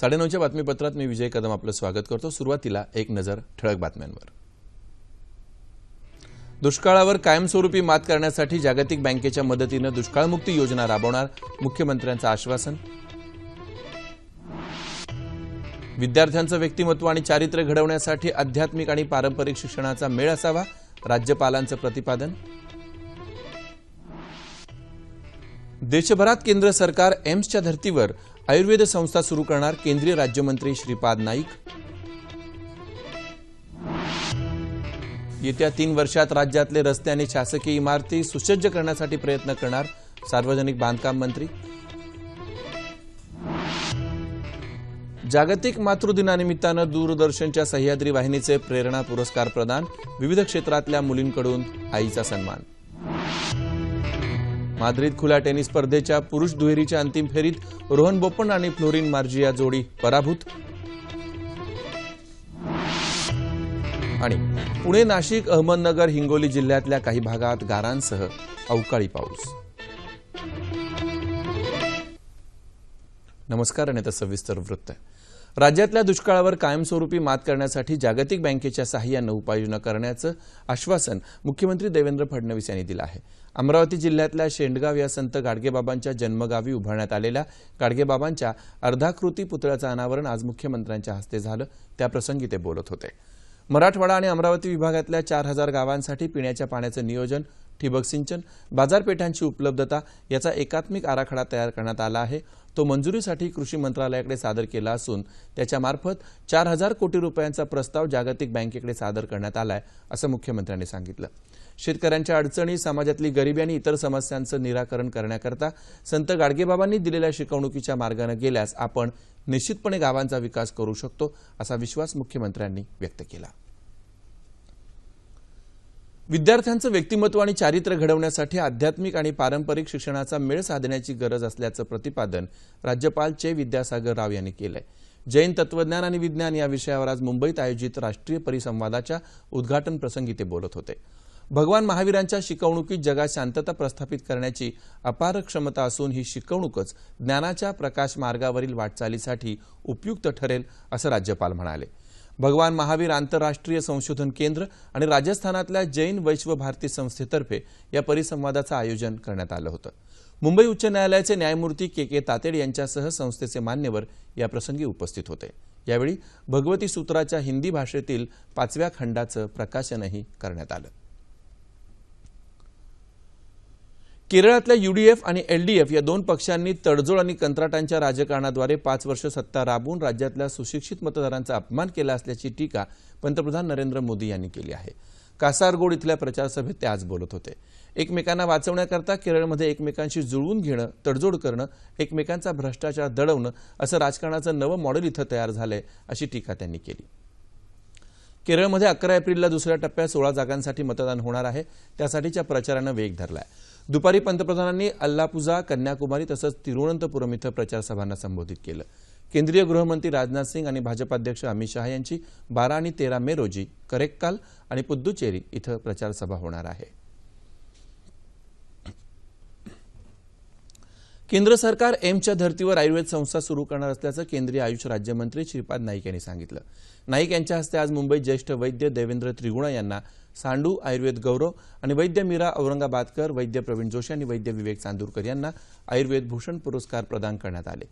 साडेनऊच्या बातमीपत्रात मी विजय कदम आपलं स्वागत करतो. सुरुवातीला एक नजर ठळक बातम्यांवर. दुष्काळावर कायमस्वरूपी मात करण्यासाठी जागतिक बँकेच्या मदतीनं दुष्काळमुक्ती योजना राबवणार मुख्यमंत्र्यांचं आश्वासन. विद्यार्थ्यांचं व्यक्तिमत्व आणि चारित्र्य घडवण्यासाठी आध्यात्मिक आणि पारंपरिक शिक्षणाचा मेळ असावा राज्यपालांचं प्रतिपादन. देशभरात केंद्र सरकार एम्सच्या धर्तीवर आयुर्वेद संस्था सुरू करणार केंद्रीय राज्यमंत्री श्रीपाद नाईक. येत्या तीन वर्षात राज्यातले रस्ते आणि शासकीय इमारती सुसज्ज करण्यासाठी प्रयत्न करणार सार्वजनिक बांधकाम मंत्री. जागतिक मातृदिनानिमित्तानं दूरदर्शनच्या सह्याद्री वाहिनीचे प्रेरणा पुरस्कार प्रदान विविध क्षेत्रातल्या मुलींकडून आईचा सन्मान. माद्रिद खुल्या टेनिस स्पर्धेच्या पुरुष दुहेरीच्या अंतिम फेरीत रोहन बोपण्ण आणि फ्लोरिन मार्जिया जोडी पराभूत. आणि पुणे नाशिक अहमदनगर हिंगोली जिल्ह्यातल्या काही भागात गारांसह अवकाळी पाऊस. नमस्कार आणि सविस्तर वृत्त. आहे राज्यातल्या दुष्काळावर कायमस्वरूपी मात करण्यासाठी जागतिक बँकेच्या सहाय्यानं उपाययोजना करण्याचं आश्वासन मुख्यमंत्री देवेंद्र फडणवीस यांनी दिलं आहे. अमरावती जिल्ह्यातल्या शेंडगाव या संत गाडगेबाबांच्या जन्मगावी उभारण्यात आलेल्या गाडगेबाबांच्या अर्धाकृती पुतळ्याचं अनावरण आज मुख्यमंत्र्यांच्या हस्ते झालं. त्याप्रसंगी ते बोलत होते. मराठवाडा आणि अमरावती विभागातल्या चार हजार गावांसाठी पिण्याच्या पाण्याचं नियोजन ठिबक सिंचन बाजारपेठांची उपलब्धता याचा एकात्मिक आराखडा तयार करण्यात आला आहे. तो मंजुरीसाठी कृषी मंत्रालयाकडे सादर केला असून त्याच्यामार्फत चार हजार कोटी रुपयांचा प्रस्ताव जागतिक बँकेकडे सादर करण्यात आलाय असं मुख्यमंत्र्यांनी सांगितलं. शेतकऱ्यांच्या अडचणी समाजातली गरिबी आणि इतर समस्यांचं निराकरण करण्याकरता संत गाडगेबाबांनी दिलेल्या शिकवणुकीच्या मार्गानं गेल्यास आपण निश्चितपणे गावांचा विकास करू शकतो असा विश्वास मुख्यमंत्र्यांनी व्यक्त केला. विद्यार्थ्यांचं व्यक्तिमत्व आणि चारित्र्य घडवण्यासाठी आध्यात्मिक आणि पारंपरिक शिक्षणाचा मेळ साधण्याची गरज असल्याचं प्रतिपादन राज्यपाल चे विद्यासागर राव यांनी केलंय. जैन तत्वज्ञान आणि विज्ञान या विषयावर आज मुंबईत आयोजित राष्ट्रीय परिसंवादाच्या उद्घाटन प्रसंगी ते बोलत होते. भगवान महावीरांच्या शिकवणुकीत जगात शांतता प्रस्थापित करण्याची अपार क्षमता असून ही शिकवणूकच ज्ञानाच्या प्रकाश मार्गावरील वाटचालीसाठी उपयुक्त ठरेल असं राज्यपाल म्हणाले. भगवान महावीर आंतरराष्ट्रीय संशोधन केंद्र आणि राजस्थानातल्या जैन वैश्व भारती संस्थेतर्फे या परिसंवादाचं आयोजन करण्यात आलं होतं. मुंबई उच्च न्यायालयाचे न्यायमूर्ती के के तातेड यांच्यासह संस्थेचे मान्यवर या प्रसंगी उपस्थित होते. यावेळी भगवती सूत्राच्या हिंदी भाषेतील पाचव्या खंडाचं प्रकाशनही करण्यात आलं. केरळातल्या युडीएफ आणि एलडीएफ या दोन पक्षांनी तडजोड आणि कंत्राटांच्या राजकारणाद्वारे पाच वर्ष सत्ता राबवून राज्यातल्या सुशिक्षित मतदारांचा अपमान केला असल्याची टीका पंतप्रधान नरेंद्र मोदी यांनी केली आहे. कासारगोड इथल्या प्रचारसभेत ते आज बोलत होते. एकमेकांना वाचवण्याकरता केरळमध्ये एकमेकांशी जुळवून घेणं तडजोड करणं एकमेकांचा भ्रष्टाचार दडवणं असं राजकारणाचं नवं मॉडेल इथं तयार झालंय अशी टीका त्यांनी केली. केरळमध्ये अकरा एप्रिलला दुसऱ्या टप्प्यात सोळा जागांसाठी मतदान होणार आहे. त्यासाठीच्या प्रचारानं वेग धरलाय. दुपारी पंतप्रधानांनी अल्लापुझा कन्याकुमारी तसंच तिरुवनंतपुरम इथं प्रचारसभांना संबोधित केलं. केंद्रीय गृहमंत्री राजनाथ सिंग आणि भाजपाध्यक्ष अमित शहा यांची बारा आणि तेरा मे रोजी करेक्काल आणि पुद्दुचेरी इथं प्रचारसभा होणार आहे. केंद्र सरकार एम्सच्या धर्तीवर आयुर्वेद संस्था सुरू करणार असल्याचं केंद्रीय आयुष राज्यमंत्री श्रीपाद नाईक यांनी सांगितलं. नाईक यांच्या हस्ते आज मुंबईत ज्येष्ठ वैद्य देवेंद्र त्रिगुणा यांना सांडू आयुर्वेद गौरव आणि वैद्य मीरा औरंगाबादकर वैद्य प्रवीण जोशी आणि वैद्य विवेक चांदूरकर यांना आयुर्वेद भूषण पुरस्कार प्रदान करण्यात आले.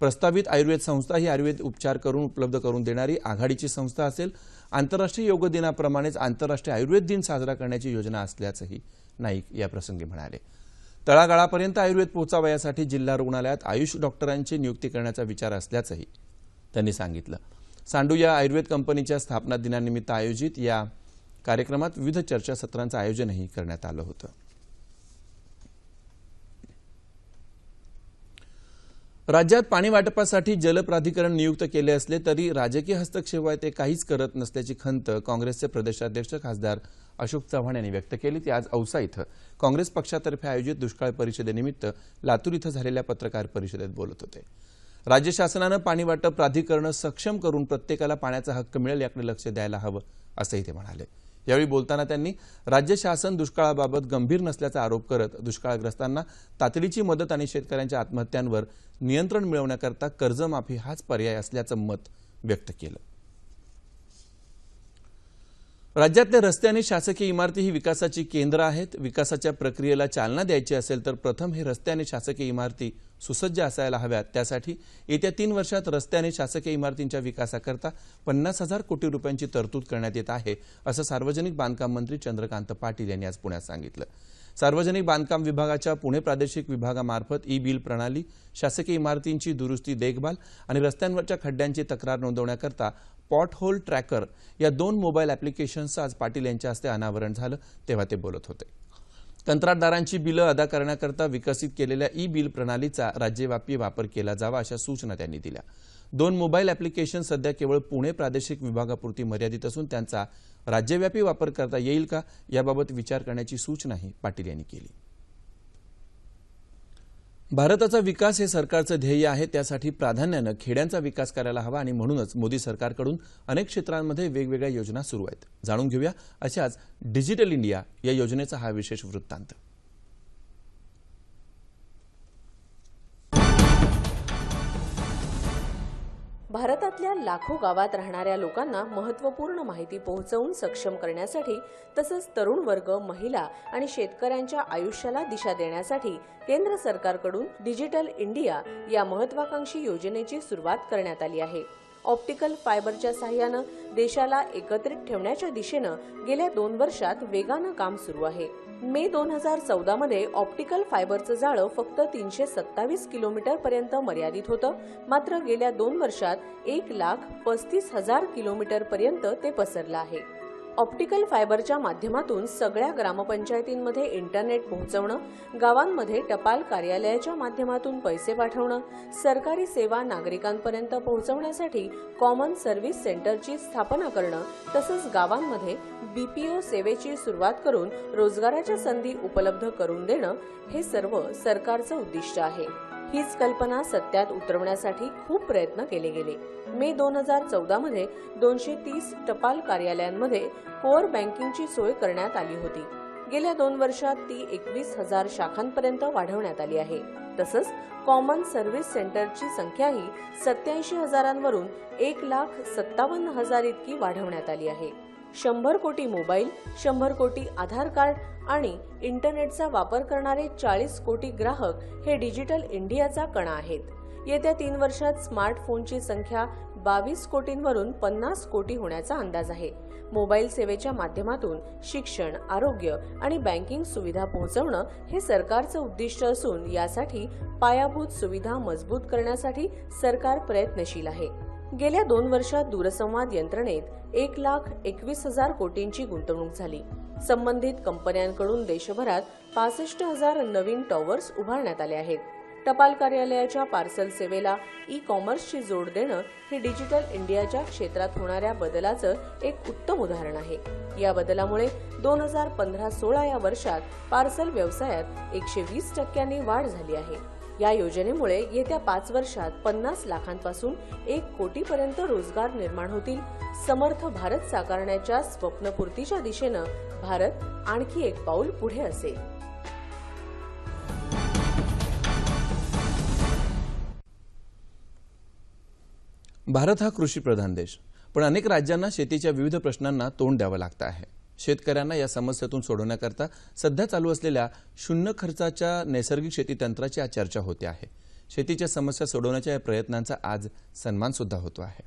प्रस्तावित आयुर्वेद संस्था ही आयुर्वेद उपचार करून उपलब्ध करून देणारी आघाडीची संस्था असेल आंतरराष्ट्रीय योग दिनाप्रमाणेच आंतरराष्ट्रीय आयुर्वेद दिन साजरा करण्याची योजना असल्याचंही नाईक याप्रसंगी म्हणाले. तळागाळापर्यंत आयुर्वेद पोहोचावा यासाठी जिल्हा रुग्णालयात आयुष डॉक्टरांची नियुक्ती करण्याचा विचार असल्याचंही त्यांनी सांगितलं. सांडू या आयुर्वेद कंपनीच्या स्थापना दिनानिमित्त आयोजित या कार्यक्रमात विविध चर्चासत्रांचं आयोजनही करण्यात आलं होतं. राज्यात पाणी वाटपासाठी जल प्राधिकरण नियुक्त केले असले तरी राजकीय हस्तक्षेपाय ते काहीच करत नसल्याची खंत काँग्रेसचे प्रदेशाध्यक्ष खासदार अशोक चव्हाण यांनी व्यक्त केली. ती आज औसा इथं काँग्रेस पक्षातर्फे आयोजित दुष्काळ परिषदेनिमित्त लातूर इथं झालेल्या पत्रकार परिषदेत बोलत होते. राज्य शासनानं पाणी वाटप प्राधिकरणं सक्षम करून प्रत्येकाला पाण्याचा हक्क मिळेल याकडे लक्ष द्यायला हवं असंही ते म्हणाले. यावेळी बोलताना त्यांनी राज्य शासन दुष्काळाबाबत गंभीर नसल्याचा आरोप करत दुष्काळग्रस्तांना तातडीची मदत आणि शेतकऱ्यांच्या आत्महत्यांवर नियंत्रण मिळवण्याकरता कर्जमाफी हाच पर्याय असल्याचं मत व्यक्त केलं. राज्यातले रस्ते आणि शासकीय इमारती ही विकासाची केंद्र आहेत. विकासाच्या प्रक्रियेला चालना द्यायची असेल तर प्रथम हे रस्ते आणि शासकीय इमारती सुसज्ज असायला हव्यात. त्यासाठी येत्या तीन वर्षात रस्ते आणि शासकीय इमारतींच्या विकासाकरता पन्नास हजार कोटी रुपयांची तरतूद करण्यात येत आहे असं सार्वजनिक बांधकाम मंत्री चंद्रकांत पाटील यांनी आज पुण्यात सांगितलं. सार्वजनिक बांधकाम विभागाच्या पुणे प्रादेशिक विभागामार्फत ई बिल प्रणाली शासकीय इमारतींची दुरुस्ती देखभाल आणि रस्त्यांवरच्या खड्ड्यांची तक्रार नोंदवण्याकरता स्पॉट होल ट्रॅकर या दोन मोबाईल ॲप्लिकेशन्सचं आज पाटील यांच्या हस्ते अनावरण झालं तेव्हा ते बोलत होते. कंत्राटदारांची बिलं अदा करण्याकरता विकसित केलेल्या ई बिल प्रणालीचा राज्यव्यापी वापर केला जावा अशा सूचना त्यांनी दिल्या. दोन मोबाईल ॲप्लिकेशन सध्या केवळ पुणे प्रादेशिक विभागापुरती मर्यादित असून त्यांचा राज्यव्यापी वापर करता येईल का याबाबत विचार करण्याची सूचनाही पाटील यांनी केली. भारताचा विकास हे सरकारचं ध्येय आहे त्यासाठी प्राधान्यानं खेड्यांचा विकास करायला हवा आणि म्हणूनच मोदी सरकारकडून अनेक क्षेत्रांमध्ये वेगवेगळ्या योजना सुरू आहेत. जाणून घेऊया अशाच डिजिटल इंडिया या योजनेचा हा विशेष वृत्तांत. भारतातल्या लाखो गावात राहणाऱ्या लोकांना महत्त्वपूर्ण माहिती पोहोचवून सक्षम करण्यासाठी तसंच तरुण वर्ग महिला आणि शेतकऱ्यांच्या आयुष्याला दिशा देण्यासाठी केंद्र सरकारकडून डिजिटल इंडिया या महत्वाकांक्षी योजनेची सुरुवात करण्यात आली आहे. ऑप्टिकल फायबरच्या सहाय्यानं देशाला एकत्रित ठेवण्याच्या दिशेनं गेल्या दोन वर्षात वेगानं काम सुरू आहे. मे दोन हजार चौदा मध्ये ऑप्टिकल फायबरचं जाळं फक्त तीनशे सत्तावीस किलोमीटर पर्यंत मर्यादित होतं. मात्र गेल्या दोन वर्षात एक लाख पस्तीस हजार किलोमीटर पर्यंत ते पसरलं आहे. ऑप्टिकल फायबरच्या माध्यमातून सगळ्या ग्रामपंचायतींमध्ये इंटरनेट पोहोचवणं गावांमध्ये टपाल कार्यालयाच्या माध्यमातून पैसे पाठवणं सरकारी सेवा नागरिकांपर्यंत पोहोचवण्यासाठी कॉमन सर्व्हिस सेंटरची स्थापना करणं तसंच गावांमध्ये बीपीओ सेवेची सुरुवात करून रोजगाराच्या संधी उपलब्ध करून देणं हे सर्व सरकारचं उद्दिष्ट आहे. हीच कल्पना सत्यात उतरवण्यासाठी खूप प्रयत्न केले गेले. मे दोन हजार चौदा मध्ये दोनशे तीस टपाल कार्यालयांमध्ये कोअर बँकिंगची सोय करण्यात आली होती. गेल्या दोन वर्षात ती एकवीस हजार शाखांपर्यंत वाढवण्यात आली आहे. तसंच कॉमन सर्व्हिस सेंटरची संख्याही सत्याऐंशी हजारांवरून एक लाख सत्तावन्न हजार इतकी वाढवण्यात आली आहे. शंभर कोटी मोबाईल शंभर कोटी आधार कार्ड आणि इंटरनेटचा वापर करणारे चाळीस कोटी ग्राहक हे डिजिटल इंडियाचा कणा आहेत. येत्या तीन वर्षात स्मार्टफोनची संख्या बावीस कोटींवरून पन्नास कोटी होण्याचा अंदाज आहे. मोबाईल सेवेच्या माध्यमातून शिक्षण आरोग्य आणि बँकिंग सुविधा पोहोचवणं हे सरकारचं उद्दिष्ट असून यासाठी पायाभूत सुविधा मजबूत करण्यासाठी सरकार प्रयत्नशील आहे. गेल्या दोन वर्षात दूरसंवाद यंत्रणेत एक लाख एकवीस हजार कोटींची गुंतवणूक झाली. संबंधित कंपन्यांकडून देशभरात पासष्ट हजार नवीन टॉवर्स उभारण्यात आले आहेत. टपाल कार्यालयाच्या पार्सल सेवेला ई कॉमर्सची जोड देणं हे डिजिटल इंडियाच्या क्षेत्रात होणाऱ्या बदलाचं एक उत्तम उदाहरण आहे. या बदलामुळे दोन हजार पंधरा सोळा या वर्षात पार्सल व्यवसायात एकशे वीस टक्क्यांनी वाढ झाली आहे. या योजनेमुळे येत्या पाच वर्षात पन्नास लाखांपासून एक कोटीपर्यंत रोजगार निर्माण होतील. समर्थ भारत साकारण्याच्या स्वप्नपूर्तीच्या दिशेनं भारत आणखी एक पाऊल पुढे असेल. भारत हा कृषीप्रधान देश पण अनेक राज्यांना शेतीच्या विविध प्रश्नांना तोंड द्यावं लागतं आहे. शेतकऱ्यांना या समस्येतून सोडवण्याकरता सध्या चालू असलेल्या शून्य खर्चाच्या नैसर्गिक शेती तंत्राची आज चर्चा होते आहे. शेतीच्या समस्या सोडवण्याच्या या प्रयत्नांचा आज सन्मान सुद्धा होतो आहे.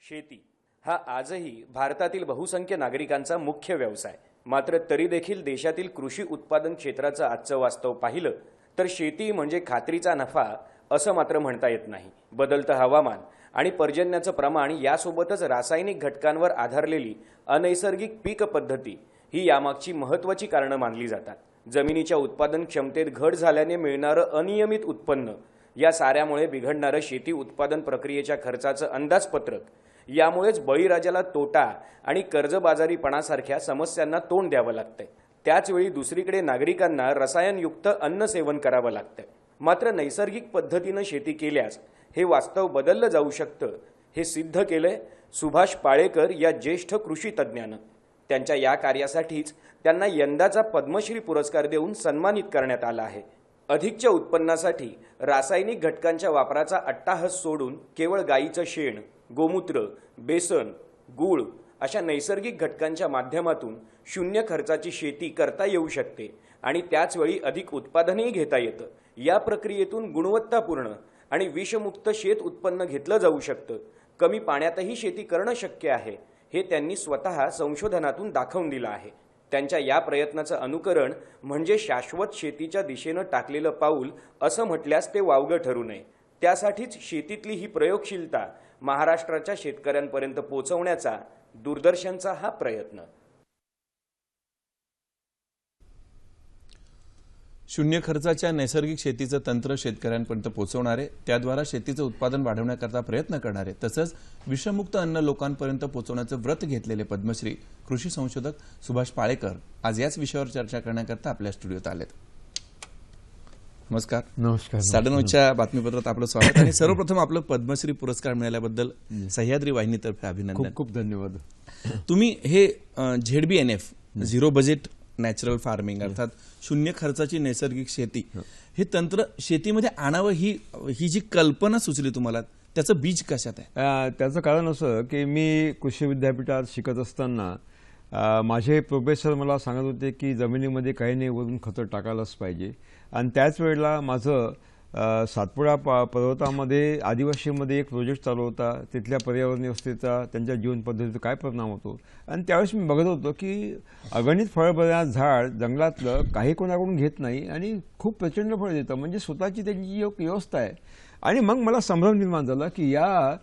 शेती हा आजही भारतातील बहुसंख्य नागरिकांचा मुख्य व्यवसाय. मात्र तरी देखील देशातील कृषी उत्पादन क्षेत्राचं आजचं वास्तव पाहिलं तर शेती म्हणजे खात्रीचा नफा असं मात्र म्हणता येत नाही. बदलतं हवामान आणि पर्जन्याचं प्रमाण यासोबतच रासायनिक घटकांवर आधारलेली अनैसर्गिक पीक पद्धती ही यामागची महत्त्वाची कारणं मानली जातात. जमिनीच्या उत्पादन क्षमतेत घट झाल्याने मिळणारं अनियमित उत्पन्न या साऱ्यामुळे बिघडणारं शेती उत्पादन प्रक्रियेच्या खर्चाचं अंदाजपत्रक यामुळेच बळीराजाला तोटा आणि कर्जबाजारीपणासारख्या समस्यांना तोंड द्यावं लागतंय. त्याचवेळी दुसरीकडे नागरिकांना रसायनयुक्त अन्न सेवन करावं लागतंय. मात्र नैसर्गिक पद्धतीनं शेती केल्यास हे वास्तव बदललं जाऊ शकतं हे सिद्ध केलंय सुभाष पाळेकर या ज्येष्ठ कृषी तज्ज्ञानं. त्यांच्या या कार्यासाठीच त्यांना यंदाचा पद्मश्री पुरस्कार देऊन सन्मानित करण्यात आला आहे. अधिकच्या उत्पन्नासाठी रासायनिक घटकांच्या वापराचा अट्टाहस सोडून केवळ गाईचं शेण गोमूत्र बेसन गूळ अशा नैसर्गिक घटकांच्या माध्यमातून शून्य खर्चाची शेती करता येऊ शकते आणि त्याचवेळी अधिक उत्पादनही घेता येतं. या प्रक्रियेतून गुणवत्तापूर्ण आणि विषमुक्त शेत उत्पन्न घेतलं जाऊ शकतं. कमी पाण्यातही शेती करणं शक्य आहे हे त्यांनी स्वतः संशोधनातून दाखवून दिलं आहे. त्यांच्या या प्रयत्नाचं अनुकरण म्हणजे शाश्वत शेतीच्या दिशेनं टाकलेलं पाऊल असं म्हटल्यास ते वावगं ठरू नये. त्यासाठीच शेतीतली ही प्रयोगशीलता महाराष्ट्राच्या शेतकऱ्यांपर्यंत पोहोचवण्याचा दूरदर्शनचा हा प्रयत्न. शून्य खर्चाच्या नैसर्गिक शेतीचं तंत्र शेतकऱ्यांपर्यंत पोहोचवणारे त्याद्वारा शेतीचं उत्पादन वाढवण्याकरता प्रयत्न करणारे तसंच विषमुक्त अन्न लोकांपर्यंत पोहोचवण्याचं व्रत घेतलेले पद्मश्री कृषी संशोधक सुभाष पाळेकर आज याच विषयावर चर्चा करण्याकरता आपल्या स्टुडिओत आलेत. नमस्कार. नमस्कार साडेनऊच्या बातमीपत्रात आपलं स्वागत. आणि सर्वप्रथम आपलं पद्मश्री पुरस्कार मिळाल्याबद्दल सह्याद्री वाहिनीतर्फे अभिनंदन. खूप खूप धन्यवाद. तुम्ही हे ZBNF zero budget natural farming अर्थात शून्य खर्चाची नैसर्गिक शेती. हे तंत्र शेतीमध्ये आणावं ही ही जी कल्पना सुचली तुम्हाला त्याचं बीज कशात आहे? त्याचं कारण असं की मी कृषी विद्यापीठात शिकत असताना माझे प्रोफेसर मला सांगत होते की जमिनीमध्ये काही नाही वरून खतं टाकायलाच पाहिजे. आणि त्याच वेळेला माझं सातपुडा पा पर्वतामध्ये आदिवासीमध्ये एक प्रोजेक्ट चालू होता. तिथल्या पर्यावरण व्यवस्थेचा त्यांच्या जीवन पद्धतीचा काय परिणाम होतो? आणि त्यावेळेस मी बघत होतो की अगणित फळं झाड जंगलातलं काही कोणाकडून घेत नाही आणि खूप प्रचंड फळ देतं. म्हणजे स्वतःची त्यांची जी एक व्यवस्था आहे. आणि मग मला संभ्रम निर्माण झाला की या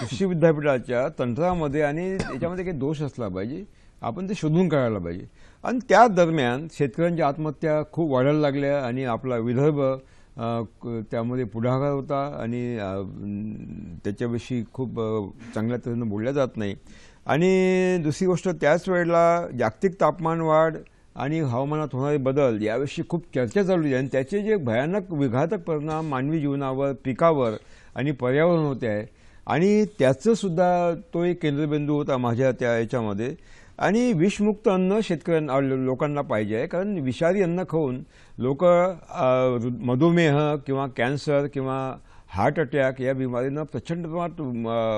कृषी विद्यापीठाच्या तंत्रामध्ये आणि त्याच्यामध्ये काही दोष असला पाहिजे. आपण ते शोधून काढायला पाहिजे. आणि त्या दरम्यान शेतकऱ्यांच्या आत्महत्या खूप वाढायला लागल्या आणि आपला विदर्भ त्यामध्ये पुढाकार होता आणि त्याच्याविषयी खूप चांगल्या तऱ्हेनं बोलल्या जात नाही. आणि दुसरी गोष्ट त्याच वेळेला जागतिक तापमान वाढ आणि हवामानात होणारे बदल याविषयी खूप चर्चा चालू आहे आणि त्याचे जे भयानक विघातक परिणाम मानवी जीवनावर पिकावर आणि पर्यावरण होते. आहे आणि त्याचंसुद्धा तो एक केंद्रबिंदू होता माझ्या त्या याच्यामध्ये. आणि विषमुक्त अन्न शेतकऱ्यांना लोकांना पाहिजे आहे. कारण विषारी अन्न खाऊन लोक मधुमेह किंवा कॅन्सर किंवा हार्ट अटॅक या बिमारीनं प्रचंड प्रमाणात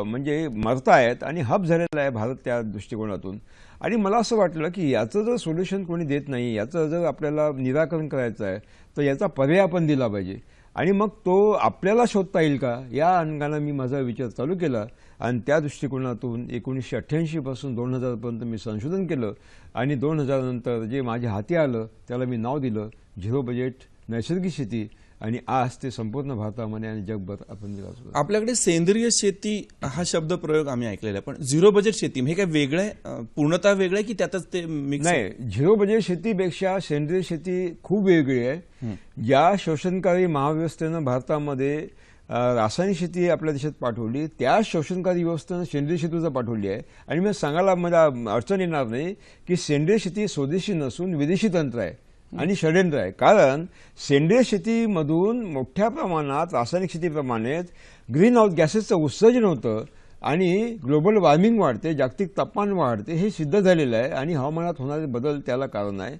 म्हणजे मरतायत आणि हब झालेला आहे भारत त्या दृष्टिकोनातून. आणि मला असं वाटलं की याचं जर सोल्युशन कोणी देत नाही याचं जर आपल्याला निराकरण करायचं आहे तर याचा पर्याय आपण दिला पाहिजे. आणि मग तो आपल्याला शोधता येईल का? या अंगानं मी माझा विचार चालू केला. आणि त्या दृष्टिकोनातून एकोणीसशे अठ्ठ्याऐंशीपासून दोन हजारपर्यंत मी संशोधन केलं आणि दोन हजारनंतर जे माझ्या हाती आलं त्याला मी नाव दिलं झिरो बजेट नैसर्गिक शेती आणि आज ते संपूर्ण भारतामध्ये आणि जगभर आपण आपल्याकडे सेंद्रिय शेती हा शब्द प्रयोग आम्ही ऐकलेला आहे पण झिरो बजेट शेती हे काय वेगळं आहे? पूर्णतः वेगळं आहे की त्यातच ते नाही झिरो बजेट शेतीपेक्षा सेंद्रिय शेती खूप वेगळी आहे. ज्या शोषणकारी महाव्यवस्थेनं भारतामध्ये रासायनिक शेती आपल्या देशात पाठवली त्या शोषणकारी व्यवस्थेनं सेंद्रिय शेतीचा पाठवली आहे. आणि मी सांगायला मला अडचण येणार नाही की सेंद्रिय शेती स्वदेशी नसून विदेशी तंत्र आहे आणि षडयंत्र आहे. कारण सेंद्रिय शेतीमधून मोठ्या प्रमाणात रासायनिक शेतीप्रमाणेच ग्रीन हाऊस गॅसेसचं उत्सर्जन होतं आणि ग्लोबल वॉर्मिंग वाढते जागतिक तापमान वाढते हे सिद्ध झालेलं आहे आणि हवामानात होणारे बदल त्याला कारण आहे.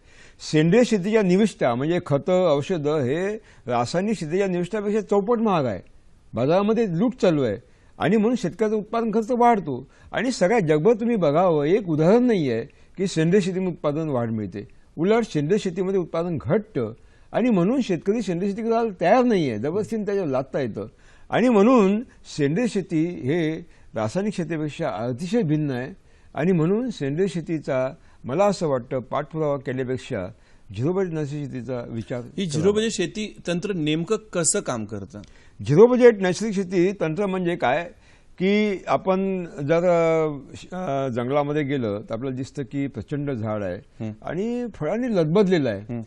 सेंद्रिय शेतीच्या निविष्ठा म्हणजे खतं औषधं हे रासायनिक शेतीच्या निविष्ठापेक्षा चौपट महाग आहे. बाजारामध्ये लूट चालू आहे. आणि म्हणून शेतकऱ्याचा उत्पादन खर्च वाढतो. आणि सगळ्या जगभर तुम्ही बघावं एक उदाहरण नाही आहे की सेंद्रिय शेतीमध्ये उत्पादन वाढ मिळते. उलट सेंद्रिय शेतीमध्ये उत्पादन घटतं आणि म्हणून शेतकरी सेंद्रिय शेती करायला तयार नाही आहे जबरदस्तीने त्याच्यावर लादता येतं. आणि म्हणून सेंद्रिय शेती हे रासायनिक शेतीपेक्षा अतिशय भिन्न आहे. आणि म्हणून सेंद्रिय शेतीचा मला असं वाटतं पाठपुरावा केल्यापेक्षा झिरो बजेट नैसर्गिक शेतीचा विचार ही झिरो बजेट शेती तंत्र नेमकं कसं काम करतं? झिरो बजेट नैसर्गिक शेती तंत्र म्हणजे काय? की आपण जर जंगलामध्ये गेलं तर आपल्याला दिसतं की प्रचंड झाड आहे आणि फळांनी लदबदलेलं आहे.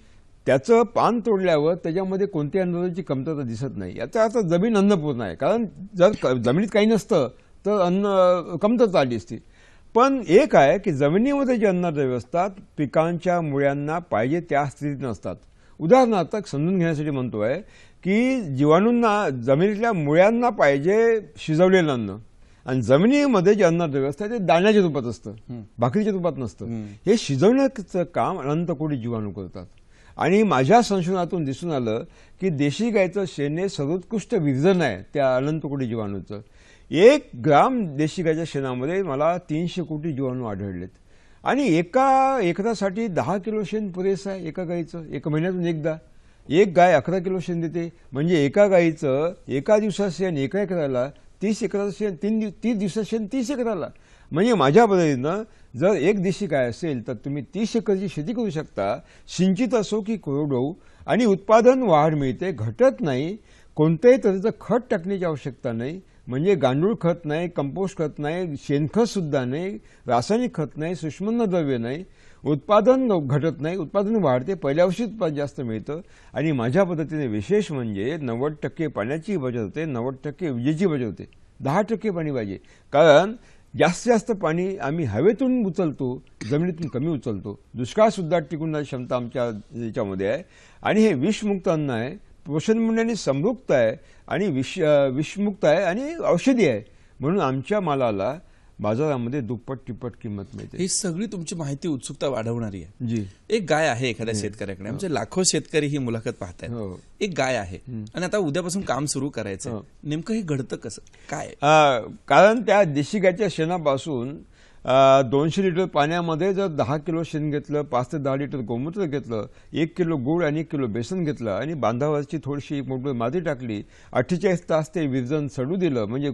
त्याचं पान तोडल्यावर त्याच्यामध्ये कोणत्या अन्नची कमतरता दिसत नाही. याचा अर्थ जमीन अन्नपूर्ण आहे. कारण जर जमिनीत काही नसतं तर अन्न कमतरता आली असती. पण एक आहे की जमिनीमध्ये जे अन्नद्रव्य असतात पिकांच्या मुळ्यांना पाहिजे त्या स्थितीत नसतात. उदाहरणार्थ समजून घेण्यासाठी म्हणतोय की जीवाणूंना जमिनीतल्या मुळ्यांना पाहिजे शिजवलेलं अन्न. आणि जमिनीमध्ये जे अन्नद्रव्य असतं ते दाण्याच्या रूपात असतं भाकरीच्या रूपात नसतं. हे शिजवण्याचं काम अनंत कोटी जीवाणू करतात. आणि माझ्या संशोधनातून दिसून आलं की देशी गायचं शेण हे सर्वोत्कृष्ट विरजन आहे त्या अनंत कोटी जीवाणूचं. एक ग्राम देशी गाईच्या शेणामध्ये मला तीनशे कोटी जीवाणू आढळलेत. आणि एका एकरासाठी दहा किलो शेण पुरेसं आहे एका गाईचं. एका महिन्यातून एकदा. एक गाय अकरा किलो शेण देते. म्हणजे एका गाईचं एका दिवसात शेण एका एकराला तीस एकराचं शेण तीन दिव तीस दिवसात शेण तीस एकराला. म्हणजे माझ्या पद्धतीनं जर एक देशी गाय असेल तर तुम्ही तीस एकरची शेती करू शकता. सिंचित असो की कोरडवाहू आणि उत्पादन वाढ मिळते. घटत नाही. कोणत्याही तऱ्हेचं खत टाकण्याची आवश्यकता नाही. म्हणजे गांडूळ खत नाही कंपोस्ट खत नाही शेणखत सुद्धा नाही रासायनिक खत नाही सूक्ष्मन्नद्रव्य नाही उत्पादन घटत नाही उत्पादन वाढते पहिल्या वर्षी उत्पादन जास्त मिळतं. आणि माझ्या पद्धतीने विशेष म्हणजे नव्वद टक्के पाण्याची बचत होते नव्वद टक्के विजेची बचत होते. दहा टक्के पाणी पाहिजे. कारण जास्तीत जास्त पाणी आम्ही हवेतून उचलतो जमिनीतून कमी उचलतो. दुष्काळसुद्धा टिकून क्षमता आमच्या याच्यामध्ये आहे. आणि हे विषमुक्त अन्न आहे. पोषण मूल्याने समृक्त आहे आणि विष विषमुक्त आहे आणि औषधी आहे. म्हणून आमच्या मालाला बाजारामध्ये दुप्पट तिप्पट किंमत मिळते. ही सगळी तुमची माहिती उत्सुकता वाढवणारी आहे. जी. एक गाय आहे एखाद्या शेतकऱ्याकडे. आमचे लाखो शेतकरी ही मुलाखत पाहतायत. हो. एक गाय आहे. आणि आता उद्यापासून काम सुरू करायचं आहे. नेमकं हे घडतं कसं? काय? कारण त्या देशी गायच्या शेणापासून दोनशे लिटर पाण्यामध्ये जर दहा किलो शेण घेतलं पाच ते दहा लिटर गोमूत्र घेतलं एक किलो गुळ आणि एक किलो बेसन घेतलं आणि बांधावरची थोडीशी मोठी माती टाकली अठ्ठेचाळीस तास ते विरजन सडू दिलं म्हणजे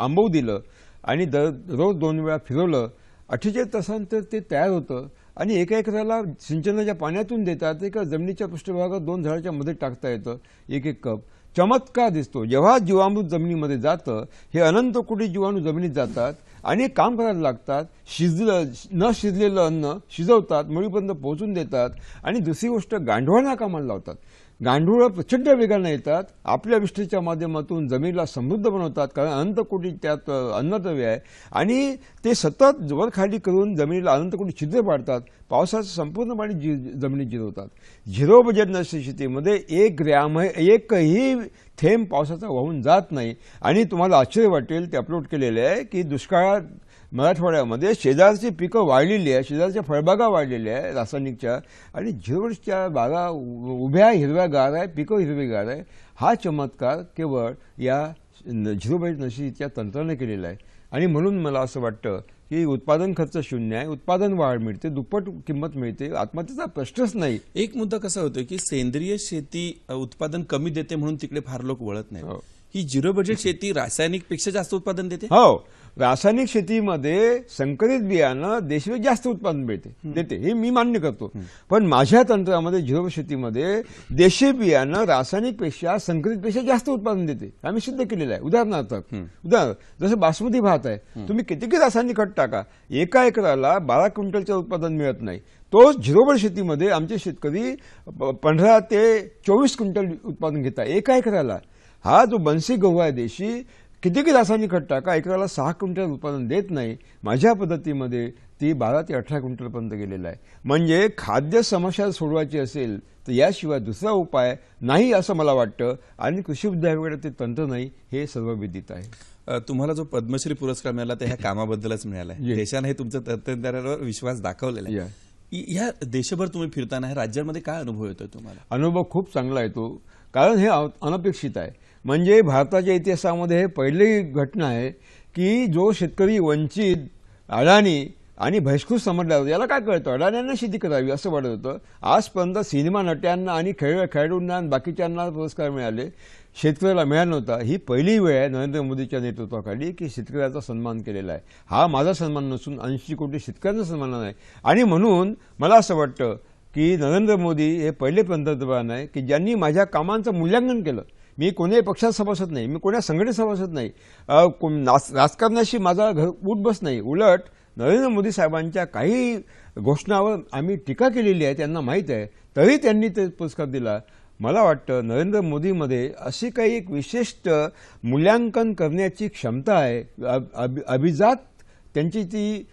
आंबवू दिलं आणि दर रोज दोन वेळा फिरवलं अठ्ठेचाळीस तासानंतर ते तयार होतं आणि एका एकराला सिंचनाच्या पाण्यातून देतात एका जमिनीच्या पृष्ठभागात दोन झाडाच्या मध्ये टाकता येतं एक एक कप. चमत्कार दिसतो. जेव्हा जीवामृत जमिनीमध्ये जातं हे अनंत कोटी जीवाणू जमिनीत जातात आणि काम करायला लागतात शिजलं न शिजलेलं अन्न शिजवतात मुळीपर्यंत पोहोचून देतात आणि दुसरी गोष्ट गांडवळांना कामाला लावतात. गांडूळ प्रचंड वेगाने येतात आपल्या विष्ठेच्या माध्यमातून जमिनीला समृद्ध बनवतात कारण अनंतकोटी त्यात अन्नद्रव्य आहे. आणि ते सतत वर करून जमिनीला अनंतकोटी छिद्र पाडतात पावसाचं संपूर्ण पाणी जि जमिनीत जिरवतात. झिरो बजेट नसते शेतीमध्ये एक ग्रॅम एकही थेंब पावसाचा वाहून जात नाही. आणि तुम्हाला आश्चर्य वाटेल ते अपलोड केलेले आहे की दुष्काळात मराठवाड्यामध्ये शेजारची पिकं वाढलेली आहे शेजारच्या फळबागा वाढलेल्या आहे रासायनिकच्या. आणि झिरोच्या बागा उभ्या हिरव्यागार आहे पिकं हिरवीगार आहे हा चमत्कार केवळ या झिरो बजेट नशीच्या तंत्राने केलेला आहे. आणि म्हणून मला असं वाटतं की उत्पादन खर्च शून्य आहे उत्पादन वाढ मिळते दुप्पट किंमत मिळते आत्महत्येचा प्रश्नच नाही. एक मुद्दा कसा होतोय की सेंद्रिय शेती उत्पादन कमी देते म्हणून तिकडे फार लोक वळत नाही हो. झिरो बजेट शेती रासायनिकपेक्षा जास्त उत्पादन देते? हो. रासायनिक शेतीमध्ये संकरित बियाणं देशभर जास्त उत्पादन मिळते. देते. हे मी मान्य करतो. पण माझ्या तंत्रामध्ये झिरो शेतीमध्ये देशी बियाणं रासायनिकपेक्षा संकरित पेक्षा जास्त उत्पादन देते. आम्ही सिद्ध केलेलं आहे. उदाहरणार्थ उदाहरण जसं बासमती भात आहे तुम्ही किती रासायनिक खत टाका? एका एकराला बारा क्विंटलचं उत्पादन मिळत नाही. तो झिरोबड शेतीमध्ये आमचे शेतकरी पंधरा ते चोवीस क्विंटल उत्पादन घेतात. एका एकराला. हा जो बनसी गहू आहे देशी किती रासायनिक खत टाका एकराला सहा क्विंटल उत्पादन देत नाही. माझ्या पद्धतीमध्ये ती बारा ते अठरा क्विंटलपर्यंत गेलेला आहे. म्हणजे खाद्य समस्या सोडवायची असेल तर याशिवाय दुसरा उपाय नाही असं मला वाटतं. आणि कृषी विद्यापीठाकडे ते तंत्र नाही हे सर्व विदित आहे. तुम्हाला जो पद्मश्री पुरस्कार मिळाला ते ह्या कामाबद्दलच मिळाला आहे. देशाने हे तुमचं तंत्रज्ञानावर विश्वास दाखवलेला आहे. ह्या देशभर तुम्ही फिरताना ह्या राज्यांमध्ये काय अनुभव येतोय तुम्हाला? अनुभव खूप चांगला येतो. कारण हे अनपेक्षित आहे. म्हणजे भारताच्या इतिहासामध्ये हे पहिली घटना आहे की जो शेतकरी वंचित अडाणी आणि बहिष्कृत समजला होता. याला काय कळतं? अडाण्यांना शेती करावी असं वाटत होतं. आजपर्यंत सिनेमा नट्यांना आणि खेळ खेळाडूंना आणि बाकीच्यांना पुरस्कार मिळाले. शेतकऱ्याला मिळाला नव्हता. ही पहिली वेळ आहे नरेंद्र मोदीच्या नेतृत्वाखाली की शेतकऱ्याचा सन्मान केलेला आहे. हा माझा सन्मान नसून ऐंशी कोटी शेतकऱ्यांचा सन्मान आहे आणि म्हणून मला असं वाटतं की नरेंद्र मोदी हे पहिले पंतप्रधान आहे की ज्यांनी माझ्या कामांचं मूल्यांकन केलं. मी कोणत्याही पक्षात सभासद नाही मी कोण्या संघटनेत सभासद नाही. नास- राजकारणाशी माझा घर उठ बस नाही. उलट नरेंद्र मोदी साहेबांच्या काही घोषणावर आम्ही टीका केलेली आहे त्यांना माहीत आहे. तरी त्यांनी ते पुरस्कार दिला. मला वाटतं नरेंद्र मोदीमध्ये अशी काही एक विशिष्ट मूल्यांकन करण्याची क्षमता आहे. अभि- अभिजात त्यांची ती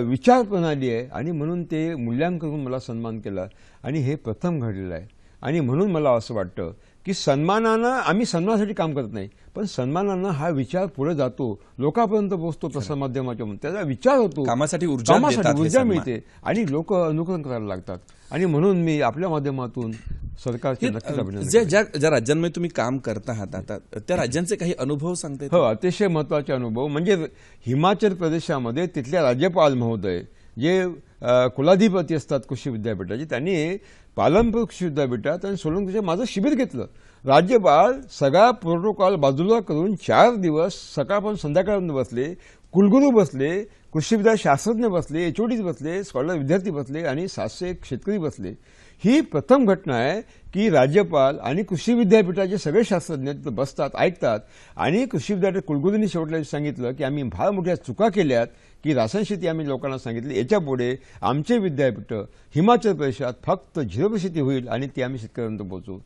विचार प्रणाली आहे आणि म्हणून ते मूल्यांकन करून मला सन्मान केला. आणि हे प्रथम घडलेलं आहे. आणि म्हणून मला असं वाटतं की सन्मानानं आम्ही सन्मानासाठी काम करत नाही पण सन्मानानं हा विचार पुढे जातो लोकांपर्यंत पोहोचतो प्रसारमाध्यमाच्या. त्याचा विचार होतो कामासाठी ऊर्जा ऊर्जा. मिळते आणि लोक अनुकरण करायला लागतात आणि म्हणून मी आपल्या माध्यमातून सरकारचे ज्या ज्या ज्या राज्यांमध्ये तुम्ही काम करता आहात आता त्या राज्यांचे काही अनुभव सांगता? हो अतिशय महत्त्वाचे अनुभव म्हणजे हिमाचल प्रदेशामध्ये तिथल्या राज्यपाल महोदय जे कुलाधिपती असतात कृषी विद्यापीठाचे. त्यांनी पालनपूर कृषी विद्यापीठात आणि सोलंकीचे माझं शिबिर घेतलं. राज्यपाल सगळा प्रोटोकॉल बाजूला करून चार दिवस सकाळपासून संध्याकाळपर्यंत बसले कुलगुरू बसले कृषी विद्या शास्त्रज्ञ बसले एचओडीज बसले स्कॉलर विद्यार्थी बसले आणि सातशे शेतकरी बसले. ही प्रथम घटना आहे की राज्यपाल आणि कृषी विद्यापीठाचे सगळे शास्त्रज्ञ तिथं बसतात ऐकतात. आणि कृषी विद्यापीठ कुलगुरूंनी शेवटला सांगितलं की आम्ही फार मोठ्या चुका केल्यात की रासायन शेती आम्ही लोकांना सांगितली. याच्यापुढे आमचे विद्यापीठ हिमाचल प्रदेशात फक्त झिरो शेती होईल आणि ती आम्ही शेतकऱ्यांपर्यंत पोहोचू.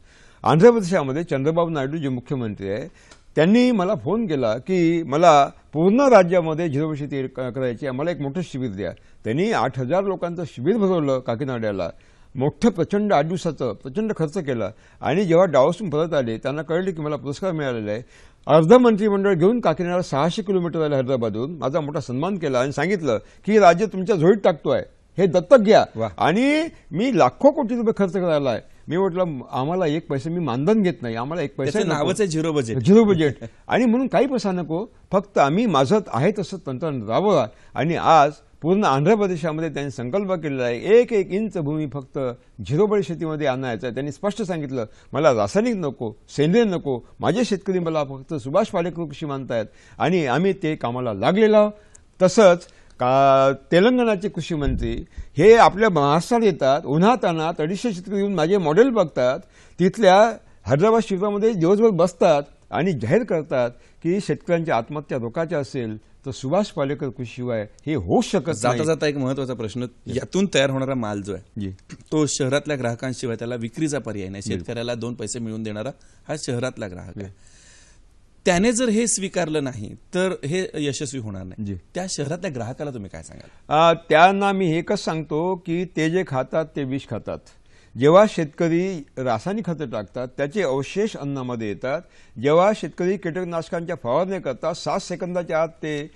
आंध्र प्रदेशामध्ये चंद्रबाबू नायडू जे मुख्यमंत्री आहे त्यांनी मला फोन केला की मला पूर्ण राज्यामध्ये झिरो शेती क- करायची आहे. एक मोठं शिबिर द्या. त्यांनी आठ हजार लोकांचं शिबिर भरवलं काकीनाड्याला. मोठं प्रचंड आठ दिवसाचं प्रचंड खर्च केला. आणि जेव्हा डावसून परत आले त्यांना कळले की मला पुरस्कार मिळालेला आहे. अर्ध मंत्रिमंडळ घेऊन काकीनाडा सहाशे किलोमीटर आले हैदराबादहून. माझा मोठा सन्मान केला आणि सांगितलं की राज्य तुमच्या झोळीत टाकतोय. हे दत्तक घ्या. आणि मी लाखो कोटी रुपये खर्च करायला आहे. मी म्हटलं आम्हाला एक पैसे मी मानधन घेत नाही. आम्हाला एक पैसा नावच आहे झिरो बजेट. Zero budget. आणि म्हणून काही पैसा नको. फक्त आम्ही माझं आहे तसं तंत्रज्ञान राबवा. आणि आज पूर्ण आंध्र प्रदेशामध्ये त्यांनी संकल्प केलेला आहे. एक एक इंच भूमी फक्त झिरो शेतीमध्ये आणायचं आहे. त्यांनी स्पष्ट सांगितलं मला रासायनिक नको सेंद्रिय नको माझे शेतकरी मला फक्त सुभाष पालेकर कृषी मानतायत आणि आम्ही ते कामाला लागलेलो आहोत. तसंच का तेलंगणाचे कृषी मंत्री हे आपल्या महाराष्ट्रात येतात उन्हातानात अडीचशे शेतकरी येऊन माझे मॉडेल बघतात. तिथल्या हैदराबाद शिल्पामध्ये दिवसभर बसतात आणि जाहीर करतात की शेतकऱ्यांच्या आत्महत्या रोखायच्या असेल तर सुभाष पालेकर कृषीशिवाय हे होऊच शकत जाता जाता एक महत्त्वाचा प्रश्न यातून तयार होणारा माल जो आहे जी तो शहरातल्या ग्राहकांशिवाय त्याला विक्रीचा पर्याय नाही. शेतकऱ्याला दोन पैसे मिळवून देणारा हा शहरातला ग्राहक आहे. त्याने जर हे स्वीकारलं नाही तर हे यशस्वी होणार. नाही. त्या शहरातल्या ग्राहकाला तुम्ही काय सांगाल? त्यांना मी एकच सांगतो की ते जे खातात ते विष खातात. जेव्हा शेतकरी रासायनिक खतं टाकतात त्याचे अवशेष अन्नामध्ये येतात. जेव्हा शेतकरी कीटकनाशकांच्या फवारण्या करतात सात सेकंदाच्या आत ते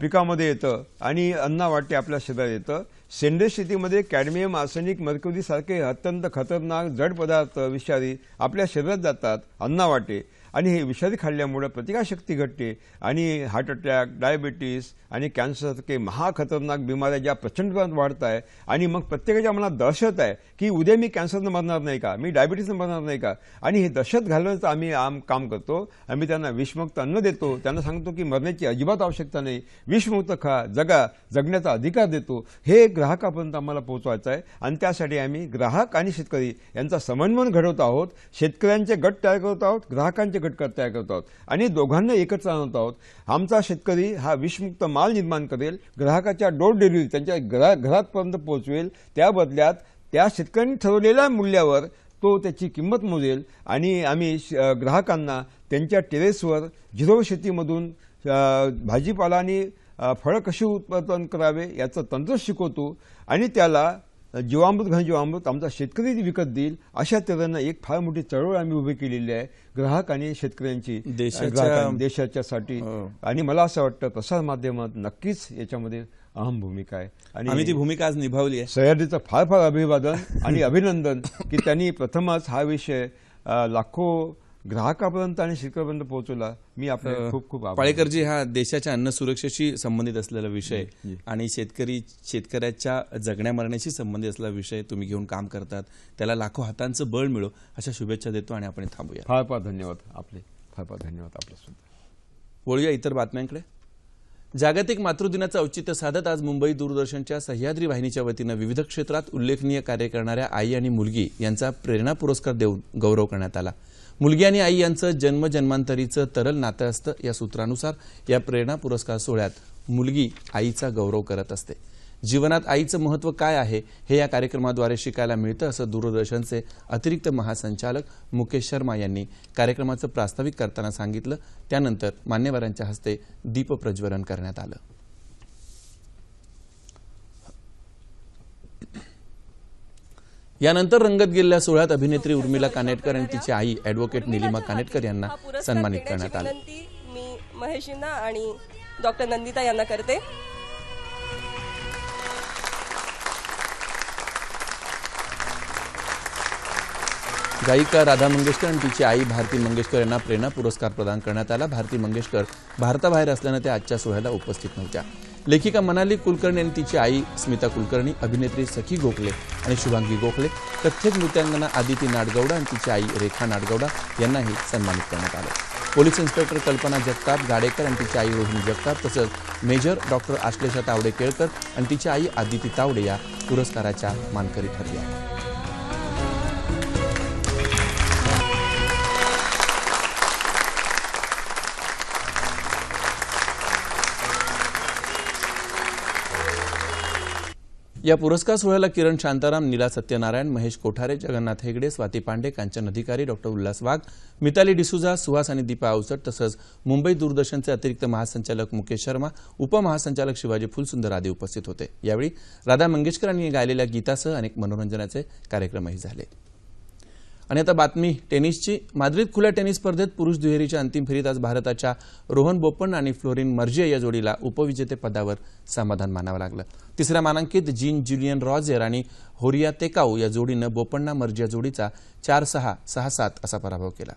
पिकामध्ये येतं आणि अन्ना वाटे आपल्या शरीरात येतं. सेंद्रिय शेतीमध्ये कॅडमियम आर्सेनिक मर्क्युरी अत्यंत खतरनाक जड पदार्थ विषारी आपल्या शरीरात जातात अन्ना वाटे आणि हे विषारी खाल्ल्यामुळं प्रतिकारशक्ती घटते. आणि हार्ट अटॅक डायबिटीस आणि कॅन्सरसारखे महाखतरनाक बिमाऱ्या ज्या प्रचंड प्रमाणात वाढत आहे आणि मग प्रत्येकाच्या मनात दहशत आहे की उद्या मी कॅन्सरनं मरणार नाही का? मी डायबिटीसनं मरणार नाही का? आणि हे दहशत घालवण्याचं आम्ही आम काम करतो. आम्ही त्यांना विषमुक्त अन्न देतो. त्यांना सांगतो की मरण्याची अजिबात आवश्यकता नाही. विषमुक्त खा जगा जगण्याचा अधिकार देतो. हे ग्राहकापर्यंत आम्हाला पोहोचवायचं आहे. आणि त्यासाठी आम्ही ग्राहक आणि शेतकरी यांचा समन्वय घडवत आहोत. शेतकऱ्यांचे गट तयार करत आहोत. ग्राहकांचे गट तयार करत आहोत. आणि दोघांना एकत्र आणत आहोत. आमचा शेतकरी हा विषमुक्त माल निर्माण करेल ग्राहकाच्या डोर डिलिव्हरी त्यांच्या घरा घरापर्यंत पोहोचवेल. त्या बदल्यात त्या शेतकऱ्यांनी ठरवलेल्या मूल्यावर तो त्याची किंमत मोजेल. आणि आम्ही श- ग्राहकांना त्यांच्या टेरेसवर झिरो शेतीमधून भाजीपाला आणि फळं कशी उत्पादन करावे याचं तंत्र शिकवतो. आणि त्याला जीवामृत घन जीवामृत आमचा शेतकरी विकत देईल अशा तऱ्हेनं एक फार मोठी चळवळ आम्ही उभी केलेली आहे ग्राहक आणि शेतकऱ्यांची देशाच्या- देशाच्यासाठी. हो. आणि मला असं वाटतं प्रसार माध्यमात नक्कीच याच्यामध्ये अहम भूमिका आहे. आम्ही ती भूमिका आज निभावली आहे. सह्याद्रीचं फार फार अभिवादन आणि अभिनंदन की त्यांनी प्रथमच हा विषय लाखो ग्राहकापर्यंत आणि शेतकऱ्यापर्यंत पोहोचवला मी आपले खूप खूप पाळेकरजी हा देशाच्या अन्न सुरक्षेशी संबंधित असलेला विषय आणि शेतकरी शेतकऱ्याच्या जगण्या मरण्याशी संबंधित असलेला विषय तुम्ही घेऊन काम करतात त्याला लाखो हातांचं बळ मिळो अशा शुभेच्छा देतो आणि आपण थांबूया. फार फार धन्यवाद आपले फार फार धन्यवाद आपले सुद्धा वळूया इतर बातम्यांकडे. जागतिक मातृदिनाचं औचित्य साधत आज मुंबई दूरदर्शनच्या सह्याद्री वाहिनीच्या वतीनं विविध क्षेत्रात उल्लेखनीय कार्य करणाऱ्या आई आणि मुलगी यांचा प्रेरणा पुरस्कार देऊन गौरव करण्यात आला. मुलगी आणि आई यांचं जन्मजन्मांतरीचं तरल नातं असतं या सूत्रानुसार या प्रेरणा पुरस्कार सोहळ्यात मुलगी आईचा गौरव करत असते. जीवनात आईचं महत्त्व काय आहे हे या कार्यक्रमाद्वारे शिकायला मिळतं असं दूरदर्शनचे अतिरिक्त महासंचालक मुकेश शर्मा यांनी कार्यक्रमाचं प्रास्ताविक करताना सांगितलं. त्यानंतर मान्यवरांच्या हस्ते दीपप्रज्वलन करण्यात आलं. यानंतर रंगत गेलेल्या सोहळ्यात अभिनेत्री उर्मिला कानेटकर आणि तिची आई ॲडव्होकेट निलिमा कानेटकर यांना सन्मानित करण्यात आलं. मी महेशिंना आणि डॉक्टर नंदिता यांना करते. गायिका राधा मंगेशकर आणि तिची आई भारती मंगेशकर यांना प्रेरणा पुरस्कार प्रदान करण्यात आला. भारती मंगेशकर भारताबाहेर असल्यानं त्या आजच्या सोहळ्याला उपस्थित नव्हत्या. लेखिका मनाली कुलकर्णी आणि तिची आई स्मिता कुलकर्णी अभिनेत्री सखी गोखले आणि शुभांगी गोखले प्रत्येक नृत्यांगना आदिती नाडगौडा आणि तिची आई रेखा नाडगौडा यांनाही सन्मानित करण्यात आलं. पोलीस इन्स्पेक्टर कल्पना जगताप गाडेकर आणि तिची आई रोहिणी जगताप तसंच मेजर डॉक्टर आश्लेषा तावडे केळकर आणि तिची आई आदिती तावडे या पुरस्काराच्या मानकरी ठरल्या. या पुरस्कार सोहळ्याला किरण शांताराम नीला सत्यनारायण महेश कोठारे जगन्नाथ हेगडे स्वाती पांडे कांचन अधिकारी डॉक्टर उल्हास वाघ मिताली डिसुजा सुहास आणि दीपा अवचट तसंच मुंबई दूरदर्शनचे अतिरिक्त महासंचालक मुकेश शर्मा उपमहासंचालक शिवाजी फुलसुंदर आदी उपस्थित होते. यावेळी राधा मंगेशकर यांनी गायलेल्या गीतासह अनेक मनोरंजनाचे कार्यक्रमही झाले. आणि आता बातमी टेनिसची. माद्रिद खुल्या टेनिस स्पर्धेत पुरुष दुहेरीच्या अंतिम फेरीत आज भारताच्या रोहन बोपण्णा आणि फ्लोरिन मर्जिया या जोडीला उपविजेतेपदावर समाधान मानावं लागलं. तिसऱ्या मानांकित जीन ज्युलियन रॉझेर आणि होरिया तेकाऊ या जोडीनं बोपण्णा मर्जिया जोडीचा चार सहा सहा सात असा पराभव केला.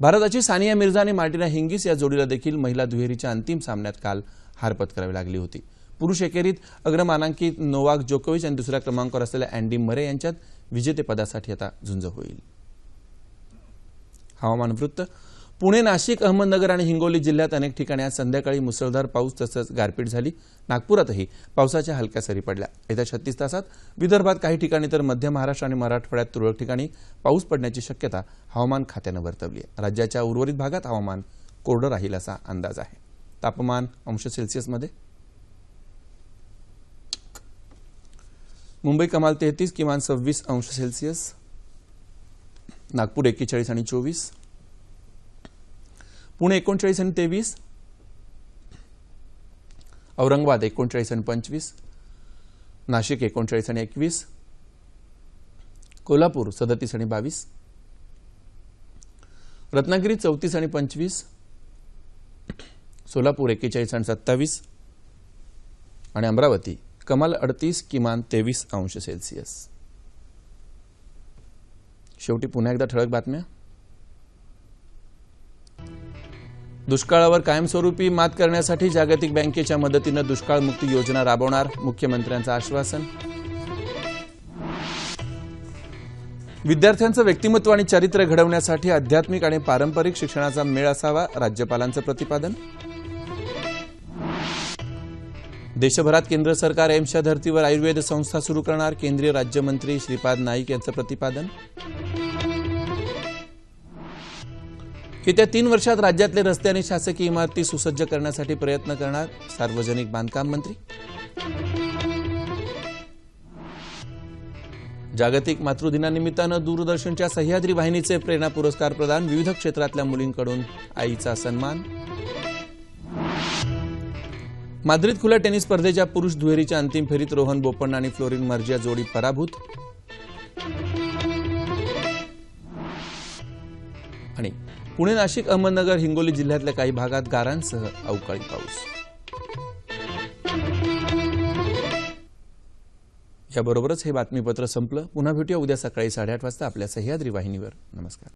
भारताची सानिया मिर्झा आणि मार्टिना हिंगिस या जोडीला देखील महिला दुहेरीच्या अंतिम सामन्यात काल हार पत्करावी लागली होती. पुरुष एकेरीत अग्रमानांकित नोवाक जोकोविच आणि दुसऱ्या क्रमांकावर असलेल्या अँडी मरे यांच्यात विजेतेपदासाठी आता झुंज होईल. हवामान वृत्त. पुणे नाशिक अहमदनगर आणि हिंगोली जिल्ह्यात अनेक ठिकाणी आज संध्याकाळी मुसळधार पाऊस तसंच गारपीट झाली. नागपुरातही पावसाच्या हलक्या सरी पडल्या. येत्या छत्तीस तासात विदर्भात काही ठिकाणी तर मध्य महाराष्ट्र आणि मराठवाड्यात तुरळक ठिकाणी पाऊस पडण्याची शक्यता हवामान खात्यानं वर्तवली आहे. राज्याच्या उर्वरित भागात हवामान कोरडं राहील असा अंदाज आहे. तापमान अंश सेल्सिअसमध्ये मुंबई कमाल तेहतीस किमान सव्वीस अंश सेल्सिअस. नागपूर एक्केचाळीस आणि चोवीस. पुणे एकोणचाळीस आणि तेवीस. औरंगाबाद एकोणचाळीस आणि पंचवीस. नाशिक एकोणचाळीस आणि एकवीस. कोल्हापूर सदतीस आणि बावीस. रत्नागिरी चौतीस आणि पंचवीस. सोलापूर एक्केचाळीस आणि सत्तावीस. आणि अमरावती कमाल अडतीस किमान तेवीस अंश सेल्सिअस. शेवटी पुन्हा एकदा ठळक बातम्या. दुष्काळावर कायमस्वरूपी मात करण्यासाठी जागतिक बँकेच्या मदतीनं दुष्काळमुक्ती योजना राबवणार मुख्यमंत्र्यांचं आश्वासन. विद्यार्थ्यांचं व्यक्तिमत्व आणि चारित्र्य घडवण्यासाठी आध्यात्मिक आणि पारंपरिक शिक्षणाचा मेळ असावा राज्यपालांचं प्रतिपादन. देशभरात केंद्र सरकार एम्सच्या धर्तीवर आयुर्वेद संस्था सुरू करणार केंद्रीय राज्यमंत्री श्रीपाद नाईक यांचं प्रतिपादन. येत्या तीन वर्षात राज्यातले रस्ते आणि शासकीय इमारती सुसज्ज करण्यासाठी प्रयत्न करणार सार्वजनिक बांधकाम मंत्री. जागतिक मातृदिनानिमित्तानं दूरदर्शनच्या सह्याद्री वाहिनीचे प्रेरणा पुरस्कार प्रदान विविध क्षेत्रातल्या मुलींकडून आईचा सन्मान. माद्रिद खुल्या टेनिस स्पर्धेच्या पुरुष दुहेरीच्या अंतिम फेरीत रोहन बोपण्णा आणि फ्लोरिन मर्जिया जोडी पराभूत. आणि पुणे नाशिक अहमदनगर हिंगोली जिल्ह्यातल्या काही भागात गारांसह अवकाळी पाऊस. याबरोबरच हे बातमीपत्र संपलं. पुन्हा भेटूया उद्या सकाळी साडेआठ वाजता आपल्या सह्याद्री वाहिनीवर. नमस्कार.